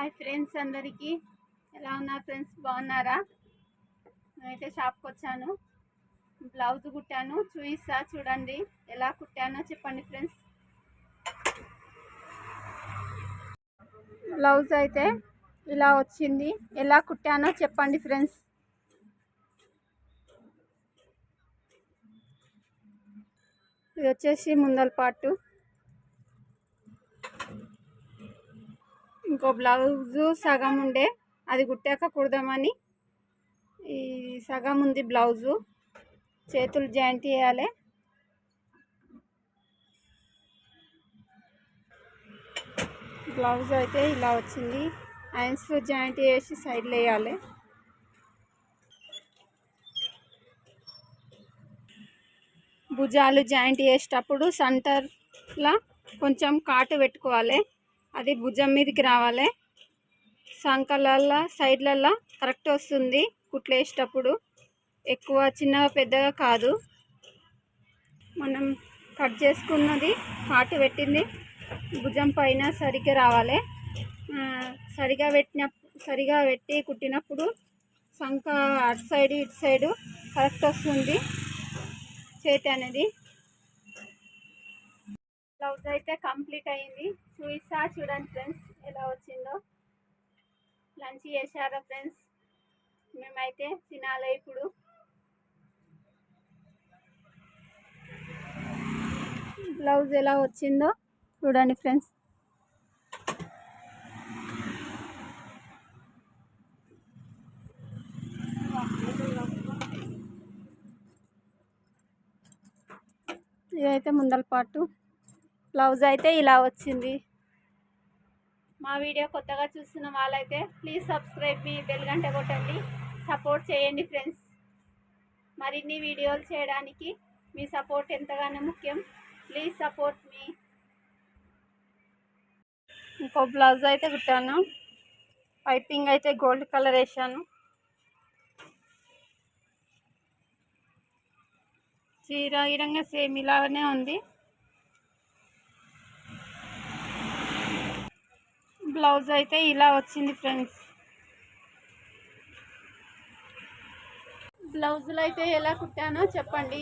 Hi friends అందరికీ. ఎలా ఉన్నారు ఫ్రెండ్స్ బాగున్నారా? నేనైతే షాప్కి వచ్చాను. బ్లౌజ్ కుట్టాను. చూయిస్తా చూడండి. ఎలా కుట్టానో చెప్పండి ఫ్రెండ్స్ బ్లౌజ్ అయితే ఇలా వచ్చింది. ఎలా కుట్టానో చెప్పండి ఫ్రెండ్స్ ఇది వచ్చేసి ముందల పాటు ఇంకో బ్లౌజు సగం ఉండే అది కుట్టాక కుడదామని. ఈ సగం ఉంది బ్లౌజు చేతులు జాయింట్ చేయాలి. బ్లౌజ్ అయితే ఇలా వచ్చింది ఐన్స్ జాయింట్ చేసి సైడ్లో వేయాలి. భుజాలు జాయింట్ చేసేటప్పుడు సెంటర్లో కొంచెం కాటు పెట్టుకోవాలి. అది భుజం మీదకి రావాలి. సంకలల్లో సైడ్లల్లో కరెక్ట్ వస్తుంది కుట్లు వేసేటప్పుడు ఎక్కువ చిన్నగా పెద్దగా కాదు. మనం కట్ చేసుకున్నది కాటు పెట్టింది. భుజం పైన సరిగ్గా రావాలి. సరిగా పెట్టిన సరిగా పెట్టి కుట్టినప్పుడు సంక అటు సైడ్ ఇటు సైడు కరెక్ట్ వస్తుంది. చేతి అనేది బ్లౌజ్ అయితే కంప్లీట్ అయింది. చూసా చూడండి ఫ్రెండ్స్ ఎలా వచ్చిందో. లంచ్ చేశారా ఫ్రెండ్స్? మేమైతే తినాలి ఇప్పుడు. బ్లౌజ్ ఎలా వచ్చిందో చూడండి ఫ్రెండ్స్. ఇదైతే ముందల పాటు బ్లౌజ్ అయితే ఇలా వచ్చింది. మా వీడియో కొత్తగా చూస్తున్న వాళ్ళైతే ప్లీజ్ సబ్స్క్రైబ్ మీ బెల్ గంట కొట్టండి. సపోర్ట్ చేయండి ఫ్రెండ్స్. మరిన్ని వీడియోలు చేయడానికి మీ సపోర్ట్ ఎంతగానో ముఖ్యం. ప్లీజ్ సపోర్ట్ మీ. ఇంకో బ్లౌజ్ అయితే కుట్టాను. పైపింగ్ అయితే గోల్డ్ కలర్ వేసాను చీర గిరంగా సేమ్ ఇలాగనే ఉంది. బ్లౌజ్ అయితే ఇలా వచ్చింది ఫ్రెండ్స్. బ్లౌజులు అయితే ఎలా కుట్టానో చెప్పండి.